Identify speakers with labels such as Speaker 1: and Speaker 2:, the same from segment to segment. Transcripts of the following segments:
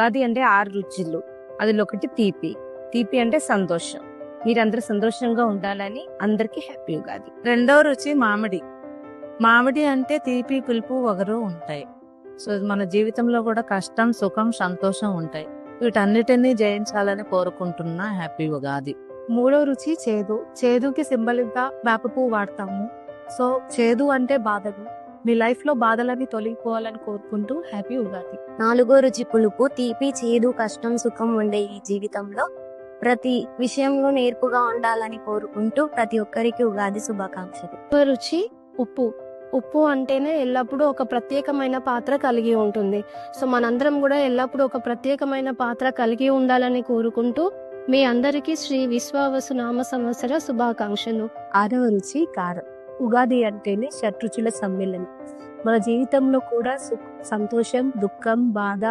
Speaker 1: ఉగాది అంటే ఆరు రుచులు. అందులో ఒకటి తీపి. తీపి అంటే సంతోషం. మీరందరూ సంతోషంగా ఉండాలని అందరికీ హ్యాపీ ఉగాది.
Speaker 2: రెండవ రుచి మామిడి. మామిడి అంటే తీపి పులుపు వగరు ఉంటాయి. సో మన జీవితంలో కూడా కష్టం సుఖం సంతోషం ఉంటాయి. వీటన్నిటినీ జయించాలని కోరుకుంటున్నా హ్యాపీ ఉగాది.
Speaker 3: మూడో రుచి చేదు. చేదుకి సింబలిక్గా వేప పువ్వు వాడతాము. సో చేదు అంటే బాధలు. మీ లైఫ్లో బాధలని తొలగిపోవాలని కోరుకుంటూ హ్యాపీ ఉగాది.
Speaker 4: నాలుగో రుచి పులుపు తీపి చేదు కష్టం సుఖం ఉండే ఈ జీవితంలో ప్రతి విషయంలో నేర్పుగా ఉండాలని కోరుకుంటూ ప్రతి ఒక్కరికి ఉగాది శుభాకాంక్షలు.
Speaker 3: రుచి ఉప్పు. ఉప్పు అంటేనే ఎల్లప్పుడూ ఒక ప్రత్యేకమైన పాత్ర కలిగి ఉంటుంది. సో మనందరం కూడా ఎల్లప్పుడూ ఒక ప్రత్యేకమైన పాత్ర కలిగి ఉండాలని కోరుకుంటూ మీ అందరికీ శ్రీ విశ్వావసు నామ సంవత్సర శుభాకాంక్షలు.
Speaker 1: ఆరవ రుచి కారం. ఉగాది అంటేనే షట్రుచుల సమ్మేళనం. మన జీవితంలో కూడా సుఖ సంతోషం దుఃఖం బాధ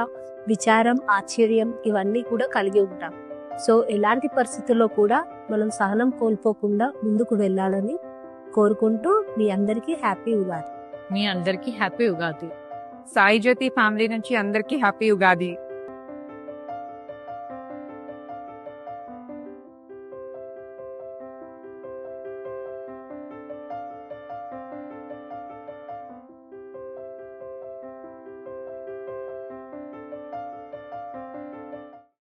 Speaker 1: విచారం ఆశ్చర్యం ఇవన్నీ కూడా కలిగి ఉంటాం. సో ఎలాంటి పరిస్థితుల్లో కూడా మనం సహనం కోల్పోకుండా ముందుకు వెళ్ళాలని కోరుకుంటూ మీ అందరికీ హ్యాపీ ఉగాది.
Speaker 2: మీ అందరికీ హ్యాపీ ఉగాది.
Speaker 5: సాయి జ్యోతి ఫ్యామిలీ నుంచి అందరికీ హ్యాపీ ఉగాది.